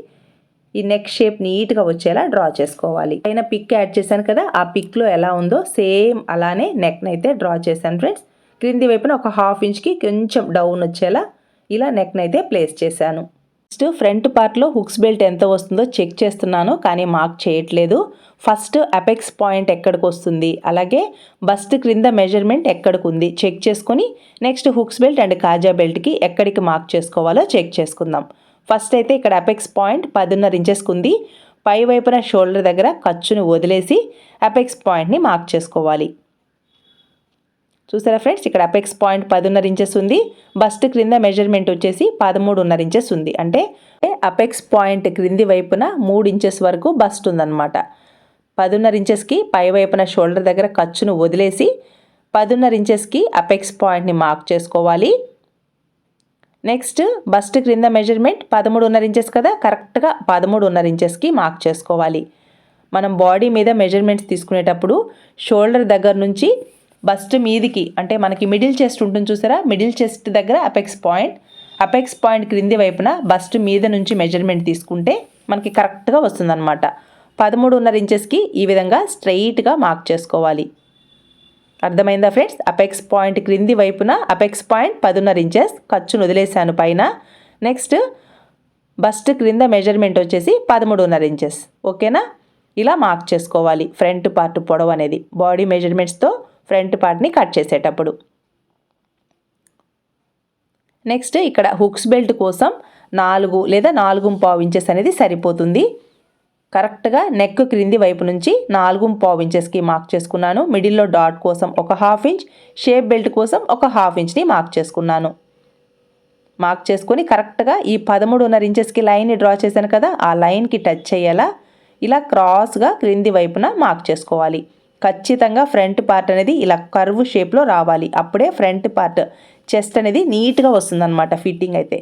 ఈ నెక్ షేప్ నీట్గా వచ్చేలా డ్రా చేసుకోవాలి. పైన పిక్ యాడ్ చేశాను కదా ఆ పిక్లో ఎలా ఉందో సేమ్ అలానే నెక్ని అయితే డ్రా చేశాను ఫ్రెండ్స్ క్రింది వైపున ఒక హాఫ్ ఇంచ్కి కొంచెం డౌన్ వచ్చేలా ఇలా నెక్ని అయితే ప్లేస్ చేశాను. నెక్స్ట్ ఫ్రంట్ పార్ట్లో హుక్స్ బెల్ట్ ఎంత వస్తుందో చెక్ చేస్తున్నాను కానీ మార్క్ చేయట్లేదు. ఫస్ట్ అపెక్స్ పాయింట్ ఎక్కడికి వస్తుంది? అలాగే బస్ట్ క్రింద మెజర్మెంట్ ఎక్కడికి ఉంది? చెక్ చేసుకొని నెక్స్ట్ హుక్స్ బెల్ట్ అండ్ కాజా బెల్ట్కి ఎక్కడికి మార్క్ చేసుకోవాలో చెక్ చేసుకుందాం. ఫస్ట్ అయితే ఇక్కడ అపెక్స్ పాయింట్ పదిన్నర ఇంచెస్కి ఉంది. పై వైపున షోల్డర్ దగ్గర ఖర్చును వదిలేసి అపెక్స్ పాయింట్ని మార్క్ చేసుకోవాలి. చూసారా ఫ్రెండ్స్ ఇక్కడ అపెక్స్ పాయింట్ పదిన్నర ఇంచెస్ ఉంది. బస్ట్ క్రింద మెజర్మెంట్ వచ్చేసి పదమూడున్నర ఇంచెస్ ఉంది. అంటే అపెక్స్ పాయింట్ క్రింది వైపున మూడు ఇంచెస్ వరకు బస్ట్ ఉందన్నమాట. పదున్నర ఇంచెస్కి పై వైపున షోల్డర్ దగ్గర ఖర్చును వదిలేసి పదున్నర ఇంచెస్కి అపెక్స్ పాయింట్ని మార్క్ చేసుకోవాలి. నెక్స్ట్ బస్ట్ క్రింద మెజర్మెంట్ పదమూడున్నర ఇంచెస్ కదా? కరెక్ట్గా పదమూడున్నర ఇంచెస్కి మార్క్ చేసుకోవాలి. మనం బాడీ మీద మెజర్మెంట్స్ తీసుకునేటప్పుడు షోల్డర్ దగ్గర నుంచి బస్ట్ మీదికి అంటే మనకి మిడిల్ చెస్ట్ ఉంటుంది చూసారా? మిడిల్ చెస్ట్ దగ్గర అపెక్స్ పాయింట్ అపెక్స్ పాయింట్ క్రింది వైపున బస్ట్ మీద నుంచి మెజర్మెంట్ తీసుకుంటే మనకి కరెక్ట్గా వస్తుందన్నమాట. పదమూడున్నర ఇంచెస్కి ఈ విధంగా స్ట్రైట్గా మార్క్ చేసుకోవాలి. అర్థమైందా ఫ్రెండ్స్? అపెక్స్ పాయింట్ క్రింది వైపున అపెక్స్ పాయింట్ పదున్నర ఇంచెస్ ఖర్చును వదిలేశాను పైన. నెక్స్ట్ బస్ట్ క్రింద మెజర్మెంట్ వచ్చేసి పదమూడున్నర ఇంచెస్. ఓకేనా? ఇలా మార్క్ చేసుకోవాలి. ఫ్రంట్ పార్ట్ పొడవు అనేది బాడీ మెజర్మెంట్స్తో ఫ్రంట్ పార్ట్ని కట్ చేసేటప్పుడు. నెక్స్ట్ ఇక్కడ హుక్స్ బెల్ట్ కోసం నాలుగు లేదా నాలుగు పావు ఇంచెస్ అనేది సరిపోతుంది. కరెక్ట్గా నెక్ క్రింది వైపు నుంచి నాలుగు పావు ఇంచెస్కి మార్క్ చేసుకున్నాను. మిడిల్లో డాట్ కోసం ఒక హాఫ్ ఇంచ్ షేప్ బెల్ట్ కోసం ఒక హాఫ్ ఇంచ్ని మార్క్ చేసుకున్నాను. మార్క్ చేసుకొని కరెక్ట్గా ఈ పదమూడున్నర ఇంచెస్కి లైన్ని డ్రా చేశాను కదా ఆ లైన్కి టచ్ అయ్యేలా ఇలా క్రాస్గా క్రింది వైపున మార్క్ చేసుకోవాలి. ఖచ్చితంగా ఫ్రంట్ పార్ట్ అనేది ఇలా కర్వ్ షేప్లో రావాలి. అప్పుడే ఫ్రంట్ పార్ట్ చెస్ట్ అనేది నీట్గా వస్తుందన్నమాట ఫిట్టింగ్ అయితే.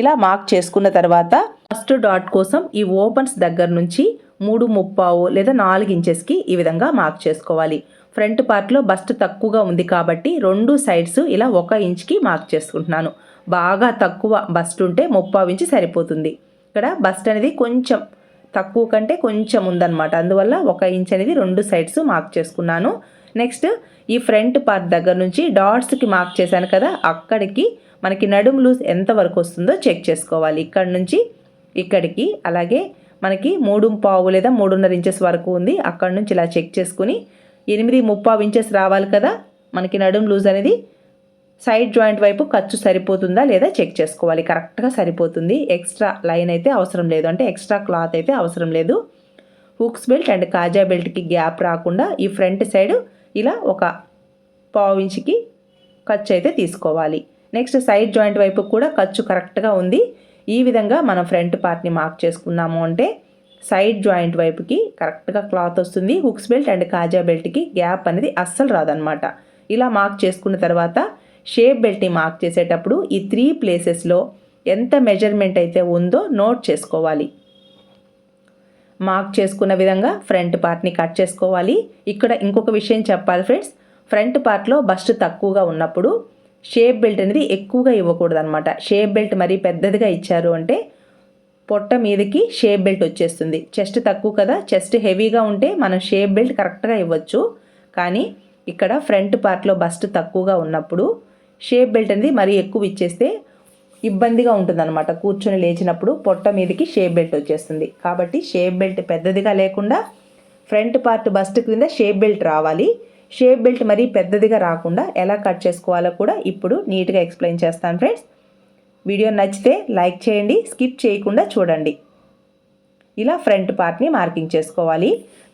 ఇలా మార్క్ చేసుకున్న తర్వాత ఫస్ట్ డాట్ కోసం ఈ ఓపెన్స్ దగ్గర నుంచి మూడు ముప్పావు లేదా నాలుగు ఇంచెస్కి ఈ విధంగా మార్క్ చేసుకోవాలి. ఫ్రంట్ పార్ట్లో బస్ట్ తక్కువగా ఉంది కాబట్టి రెండు సైడ్స్ ఇలా ఒక ఇంచ్కి మార్క్ చేసుకుంటున్నాను. బాగా తక్కువ బస్ట్ ఉంటే ముప్పావు ఇంచ్ సరిపోతుంది. ఇక్కడ బస్ట్ అనేది కొంచెం తక్కువ కంటే కొంచెం ఉందన్నమాట. అందువల్ల ఒక ఇంచ్ అనేది రెండు సైడ్స్ మార్క్ చేసుకున్నాను. నెక్స్ట్ ఈ ఫ్రంట్ పార్ట్ దగ్గర నుంచి డాట్స్కి మార్క్ చేశాను కదా అక్కడికి మనకి నడుము లూజ్ ఎంత వరకు వస్తుందో చెక్ చేసుకోవాలి. ఇక్కడ నుంచి ఇక్కడికి అలాగే మనకి మూడు పావు లేదా మూడున్నర ఇంచెస్ వరకు ఉంది. అక్కడ నుంచి ఇలా చెక్ చేసుకుని ఎనిమిది ముప్పావు ఇంచెస్ రావాలి కదా మనకి నడుము లూజ్ అనేది సైడ్ జాయింట్ వైపు ఖర్చు సరిపోతుందా లేదా చెక్ చేసుకోవాలి. కరెక్ట్గా సరిపోతుంది. ఎక్స్ట్రా లైన్ అయితే అవసరం లేదు. అంటే ఎక్స్ట్రా క్లాత్ అయితే అవసరం లేదు. హుక్స్ బెల్ట్ అండ్ కాజా బెల్ట్కి గ్యాప్ రాకుండా ఈ ఫ్రంట్ సైడ్ ఇలా ఒక పావు ఇంచుకి ఖర్చు అయితే తీసుకోవాలి. నెక్స్ట్ సైడ్ జాయింట్ వైపు కూడా ఖర్చు కరెక్ట్గా ఉంది. ఈ విధంగా మనం ఫ్రంట్ పార్ట్ని మార్క్ చేసుకున్నాము అంటే సైడ్ జాయింట్ వైపుకి కరెక్ట్గా క్లాత్ వస్తుంది. హుక్స్ బెల్ట్ అండ్ కాజా బెల్ట్కి గ్యాప్ అనేది అస్సలు రాదనమాట ఇలా మార్క్ చేసుకున్న తర్వాత షేప్ బెల్ట్ని మార్క్ చేసేటప్పుడు ఈ త్రీ ప్లేసెస్లో ఎంత మెజర్మెంట్ అయితే ఉందో నోట్ చేసుకోవాలి. మార్క్ చేసుకున్న విధంగా ఫ్రంట్ పార్ట్ని కట్ చేసుకోవాలి. ఇక్కడ ఇంకొక విషయం చెప్పాలి ఫ్రెండ్స్. ఫ్రంట్ పార్ట్లో బస్ట్ తక్కువగా ఉన్నప్పుడు షేప్ బెల్ట్ అనేది ఎక్కువగా ఇవ్వకూడదు అనమాట షేప్ బెల్ట్ మరీ పెద్దదిగా ఇచ్చారు అంటే పొట్ట మీదకి షేప్ బెల్ట్ వచ్చేస్తుంది. చెస్ట్ తక్కువ కదా చెస్ట్ హెవీగా ఉంటే మనం షేప్ బెల్ట్ కరెక్ట్గా ఇవ్వచ్చు. కానీ ఇక్కడ ఫ్రంట్ పార్ట్లో బస్ట్ తక్కువగా ఉన్నప్పుడు షేప్ బెల్ట్ అనేది మరీ ఎక్కువ ఇచ్చేస్తే ఇబ్బందిగా ఉంటుందన్నమాట. కూర్చొని లేచినప్పుడు పొట్ట మీదకి షేప్ బెల్ట్ వచ్చేస్తుంది. కాబట్టి షేప్ బెల్ట్ పెద్దదిగా లేకుండా ఫ్రంట్ పార్ట్ బస్ట్ క్రింద షేప్ బెల్ట్ రావాలి. షేప్ బెల్ట్ మరీ పెద్దదిగా రాకుండా ఎలా కట్ చేసుకోవాలో కూడా ఇప్పుడు నీట్గా ఎక్స్ప్లెయిన్ చేస్తాను ఫ్రెండ్స్. వీడియో నచ్చితే లైక్ చేయండి స్కిప్ చేయకుండా చూడండి. ఇలా ఫ్రంట్ పార్ట్ని మార్కింగ్ చేసుకోవాలి.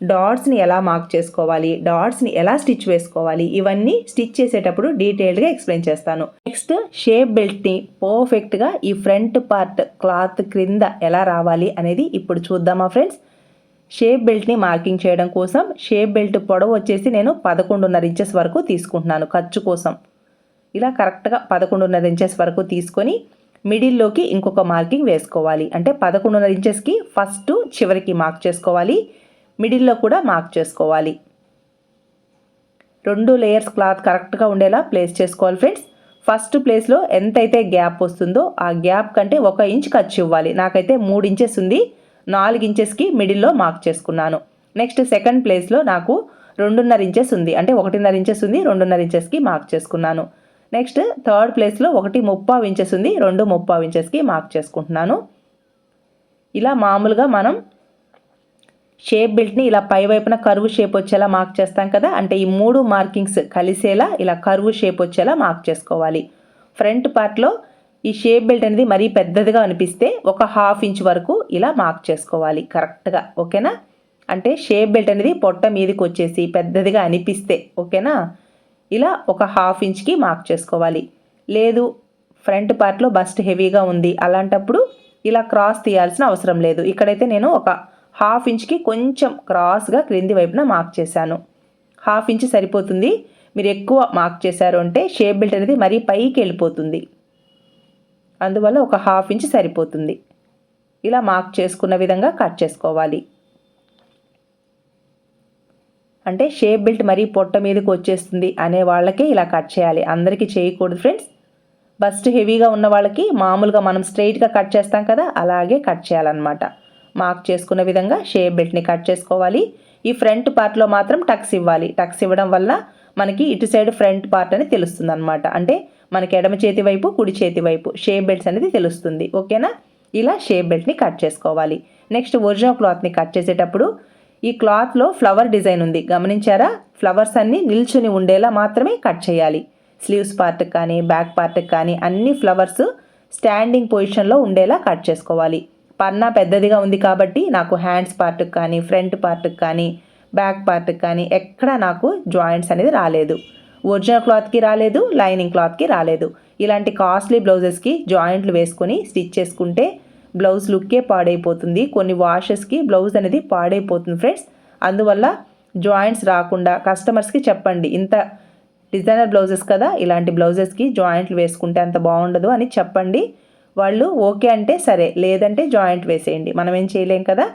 డాట్స్ని ఎలా మార్క్ చేసుకోవాలి డాట్స్ని ఎలా స్టిచ్ వేసుకోవాలి ఇవన్నీ స్టిచ్ చేసేటప్పుడు డీటెయిల్డ్గా ఎక్స్ప్లెయిన్ చేస్తాను. నెక్స్ట్ షేప్ బెల్ట్ని పర్ఫెక్ట్గా ఈ ఫ్రంట్ పార్ట్ క్లాత్ క్రింద ఎలా రావాలి అనేది ఇప్పుడు చూద్దామా ఫ్రెండ్స్? షేప్ బెల్ట్ని మార్కింగ్ చేయడం కోసం షేప్ బెల్ట్ పొడవు వచ్చేసి నేను పదకొండున్నర ఇంచెస్ వరకు తీసుకుంటున్నాను ఖర్చు కోసం. ఇలా కరెక్ట్గా పదకొండున్నర ఇంచెస్ వరకు తీసుకొని మిడిల్లోకి ఇంకొక మార్కింగ్ వేసుకోవాలి. అంటే పదకొండున్నర ఇంచెస్కి ఫస్ట్ చివరికి మార్క్ చేసుకోవాలి. మిడిల్లో కూడా మార్క్ చేసుకోవాలి. రెండు లేయర్స్ క్లాత్ కరెక్ట్గా ఉండేలా ప్లేస్ చేసుకోవాలి ఫ్రెండ్స్. ఫస్ట్ ప్లేస్లో ఎంతైతే గ్యాప్ వస్తుందో ఆ గ్యాప్ కంటే ఒక ఇంచ్ ఖర్చు ఇవ్వాలి. నాకైతే మూడు ఇంచెస్ ఉంది. నాలుగు ఇంచెస్కి మిడిల్లో మార్క్ చేసుకున్నాను. నెక్స్ట్ సెకండ్ ప్లేస్లో నాకు రెండున్నర ఇంచెస్ ఉంది. అంటే ఒకటిన్నర ఇంచెస్ ఉంది రెండున్నర ఇంచెస్కి మార్క్ చేసుకున్నాను. నెక్స్ట్ థర్డ్ ప్లేస్లో ఒకటి ముప్పావు ఇంచెస్ ఉంది రెండు ముప్పావు ఇంచెస్కి మార్క్ చేసుకుంటున్నాను. ఇలా మామూలుగా మనం షేప్ బెల్ట్ని ఇలా పై వైపున కరువు షేప్ వచ్చేలా మార్క్ చేస్తాం కదా అంటే ఈ మూడు మార్కింగ్స్ కలిసేలా ఇలా కరువు షేప్ వచ్చేలా మార్క్ చేసుకోవాలి. ఫ్రంట్ పార్ట్లో ఈ షేప్ బెల్ట్ అనేది మరీ పెద్దదిగా అనిపిస్తే ఒక హాఫ్ ఇంచ్ వరకు ఇలా మార్క్ చేసుకోవాలి కరెక్ట్గా ఓకేనా? అంటే షేప్ బెల్ట్ అనేది పొట్ట మీదకి వచ్చేసి పెద్దదిగా అనిపిస్తే ఓకేనా? ఇలా ఒక హాఫ్ ఇంచ్కి మార్క్ చేసుకోవాలి. లేదు ఫ్రంట్ పార్ట్లో బస్ట్ హెవీగా ఉంది అలాంటప్పుడు ఇలా క్రాస్ తీయాల్సిన అవసరం లేదు. ఇక్కడైతే నేను ఒక హాఫ్ ఇంచ్కి కొంచెం క్రాస్గా క్రింది వైపున మార్క్ చేశాను. హాఫ్ ఇంచ్ సరిపోతుంది. మీరు ఎక్కువ మార్క్ చేశారు అంటే షేప్ బెల్ట్ అనేది మరీ పైకి వెళ్ళిపోతుంది. అందువల్ల ఒక హాఫ్ ఇంచ్ సరిపోతుంది. ఇలా మార్క్ చేసుకున్న విధంగా కట్ చేసుకోవాలి. అంటే షేప్ బెల్ట్ మరీ పొట్ట మీదకి వచ్చేస్తుంది అనే వాళ్ళకే ఇలా కట్ చేయాలి. అందరికీ చేయకూడదు ఫ్రెండ్స్ బస్ట్ హెవీగా ఉన్న వాళ్ళకి మామూలుగా మనం స్ట్రైట్గా కట్ చేస్తాం కదా అలాగే కట్ చేయాలన్నమాట. మార్క్ చేసుకున్న విధంగా షేప్ బెల్ట్ని కట్ చేసుకోవాలి. ఈ ఫ్రంట్ పార్ట్లో మాత్రం టక్స్ ఇవ్వాలి. టక్స్ ఇవ్వడం వల్ల మనకి ఇటు సైడ్ ఫ్రంట్ పార్ట్ అని తెలుస్తుంది అనమాట అంటే మనకి ఎడమ చేతి వైపు కుడి చేతి వైపు షేప్ బెల్ట్స్ అనేది తెలుస్తుంది. ఓకేనా? ఇలా షేప్ బెల్ట్ని కట్ చేసుకోవాలి. నెక్స్ట్ ఒరిజినల్ క్లాత్ని కట్ చేసేటప్పుడు ఈ క్లాత్లో ఫ్లవర్ డిజైన్ ఉంది. గమనించారా? ఫ్లవర్స్ అన్నీ నిల్చుని ఉండేలా మాత్రమే కట్ చేయాలి. స్లీవ్స్ పార్ట్కి కానీ బ్యాక్ పార్ట్కి కానీ అన్ని ఫ్లవర్స్ స్టాండింగ్ పొజిషన్లో ఉండేలా కట్ చేసుకోవాలి. పన్నా పెద్దదిగా ఉంది కాబట్టి నాకు హ్యాండ్స్ పార్ట్కి కానీ ఫ్రంట్ పార్ట్కి కానీ బ్యాక్ పార్ట్కి కానీ ఎక్కడ నాకు జాయింట్స్ అనేది రాలేదు. ఒరిజినల్ క్లాత్కి రాలేదు లైనింగ్ క్లాత్కి రాలేదు. ఇలాంటి కాస్ట్లీ బ్లౌజెస్కి జాయింట్లు వేసుకొని స్టిచ్ చేసుకుంటే బ్లౌజ్ లుక్కే పాడైపోతుంది. కొన్ని వాషెస్కి బ్లౌజ్ అనేది పాడైపోతుంది ఫ్రెండ్స్. అందువల్ల జాయింట్స్ రాకుండా కస్టమర్స్కి చెప్పండి ఇంత డిజైనర్ బ్లౌజెస్ కదా ఇలాంటి బ్లౌజెస్కి జాయింట్లు వేసుకుంటే అంత బాగుండదు అని చెప్పండి. వాళ్ళు ఓకే అంటే సరే లేదంటే జాయింట్ వేసేయండి. మనం ఏం చేయలేం కదా?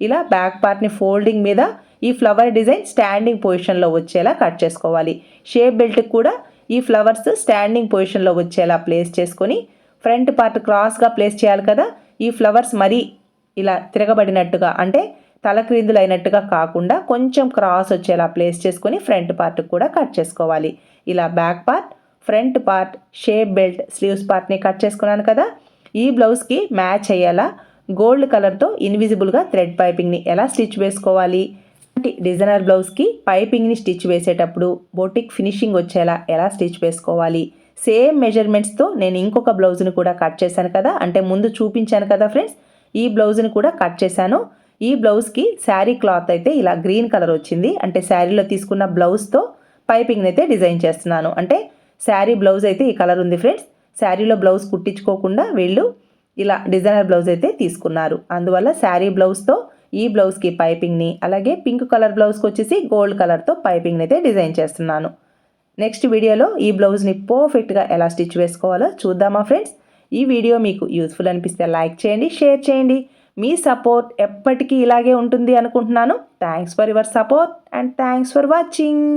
ఇలా బ్యాక్ పార్ట్ని ఫోల్డింగ్ మీద ఈ ఫ్లవర్ డిజైన్ స్టాండింగ్ పొజిషన్లో వచ్చేలా కట్ చేసుకోవాలి. షేప్ బెల్ట్కి కూడా ఈ ఫ్లవర్స్ స్టాండింగ్ పొజిషన్లో వచ్చేలా ప్లేస్ చేసుకొని ఫ్రంట్ పార్ట్ క్రాస్గా ప్లేస్ చేయాలి కదా. ఈ ఫ్లవర్స్ మరీ ఇలా తిరగబడినట్టుగా అంటే తలక్రిందులు అయినట్టుగా కాకుండా కొంచెం క్రాస్ వచ్చేలా ప్లేస్ చేసుకొని ఫ్రంట్ పార్ట్ కూడా కట్ చేసుకోవాలి. ఇలా back part front part shape belt sleeves పార్ట్ని కట్ చేసుకున్నాను కదా. ఈ బ్లౌజ్కి మ్యాచ్ అయ్యేలా గోల్డ్ కలర్తో ఇన్విజిబుల్గా థ్రెడ్ పైపింగ్ని ఎలా స్టిచ్ వేసుకోవాలి? డిజైనర్ బ్లౌజ్కి పైపింగ్ని స్టిచ్ వేసేటప్పుడు బొటిక్ ఫినిషింగ్ వచ్చేలా ఎలా స్టిచ్ వేసుకోవాలి? సేమ్ మెజర్మెంట్స్తో నేను ఇంకొక బ్లౌజ్ని కూడా కట్ చేశాను కదా? అంటే ముందు చూపించాను కదా ఫ్రెండ్స్? ఈ బ్లౌజ్ని కూడా కట్ చేశాను. ఈ బ్లౌజ్కి శారీ క్లాత్ అయితే ఇలా గ్రీన్ కలర్ వచ్చింది. అంటే శారీలో తీసుకున్న బ్లౌజ్తో పైపింగ్ని అయితే డిజైన్ చేస్తున్నాను. అంటే శారీ బ్లౌజ్ అయితే ఈ కలర్ ఉంది ఫ్రెండ్స్. శారీలో బ్లౌజ్ కుట్టించుకోకుండా వీళ్ళు ఇలా డిజైనర్ బ్లౌజ్ అయితే తీసుకున్నారు. అందువల్ల శారీ బ్లౌజ్తో ఈ బ్లౌజ్కి పైపింగ్ని అలాగే పింక్ కలర్ బ్లౌజ్కి వచ్చేసి గోల్డ్ కలర్తో పైపింగ్ని అయితే డిజైన్ చేస్తున్నాను. నెక్స్ట్ వీడియోలో ఈ బ్లౌజ్ని పర్ఫెక్ట్గా ఎలా స్టిచ్ వేసుకోవాలో చూద్దామా ఫ్రెండ్స్? ఈ వీడియో మీకు యూస్ఫుల్ అనిపిస్తే లైక్ చేయండి షేర్ చేయండి. మీ సపోర్ట్ ఎప్పటికీ ఇలాగే ఉంటుంది అనుకుంటున్నాను. Thanks for your support and thanks for watching.